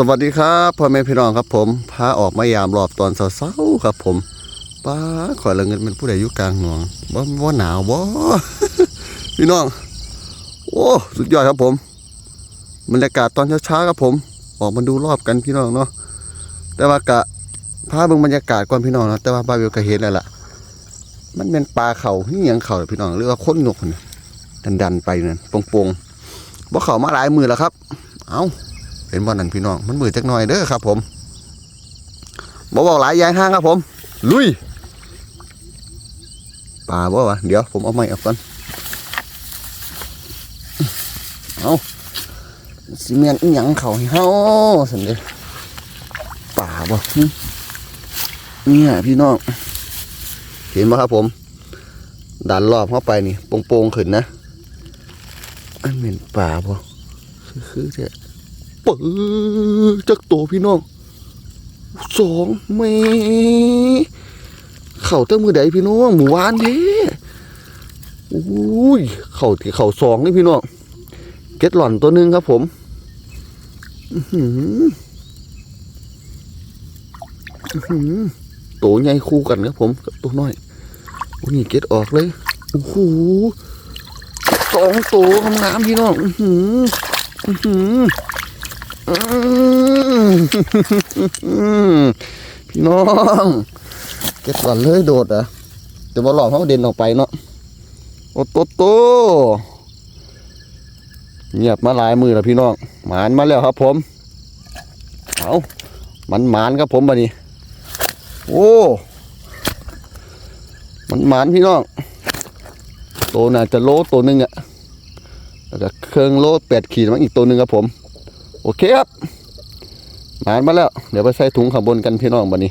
สวัสดีครับพ่อแม่พี่น้องครับผมพาออกมายามรอบตอนเช้าๆครับ ผมป้าขอยละเงินเป็นผู้ใดอยู่กลางหนองว่าว่าหนาวบ่พี่น้อง โอ้สุดยอดครับผมบรรยากาศตอนเช้าๆครับผม ออกมาดูรอบกันพี่น้องเนาะแต่ว่ากะพาเบิ่งบรรยากาศก่อนพี่น้องนะแต่ว่าบาเบลก็เห็นแล้วล่ะ มันเป็นปลาเขานี่ยังเขาพี่น้องหรือว่าค้นนกนี่ดันดันๆไปเนั่นโป่งๆบ่เขามาหลายมือแล้วครับ เอ้า ป็นบอนั่นพี่น้องมันมือจักหน่อยเด้อครับ ผมบอกบอกหลายยางห้างครับผม ลุยป่าบ่วะเดี๋ยวผมเอาไม้ออกก่อนเอาสิเมียนอิหยังเขาให้เฮาสันเด้ป่าบ่เนี่ยพี่น้องเห็นไหมครับผมดันรอบเข้าไปนี่โป่งๆขึ้นนะอันเป็นป่าบ่คือคือเจ้ เปิดจากตัวพี่น้องสองเมเข่าตั้งมือใดพี่น้องหมู่วานเด้อุ้ยเข่าที่เข่าสองนี่พี่น้องเก็ตหล่อนตัวหนึ่งครับผมอื้อหืออื้อหือตัวใหญ่คู่กันครับผมกับตัวน้อยโอ้นี่เก็ตออกเลยโอ้โหสองตัวงามๆพี่น้อง อือหือ อือหืออืม พี่น้อง เก็บก่อนเลยโดดอะแต่ว่าหลอกเขาเด่นออกไปเนาะโอโตโตเงียบมาหลายมือแล้วพี่น้อง หมานมาแล้วครับผม เอามันหมานครับผมบัดนี้ โอ้ มันหมานพี่น้องโตน่าจะโลตัวหนึ่งอะแล้วก็เครื่องโลแปดขีดมันอีกตัวหนึ่งครับผม โอเคครับหมานมาแล้ว เดี๋ยวไปใส่ถุงข้างบนกันพี่น้องบันนี้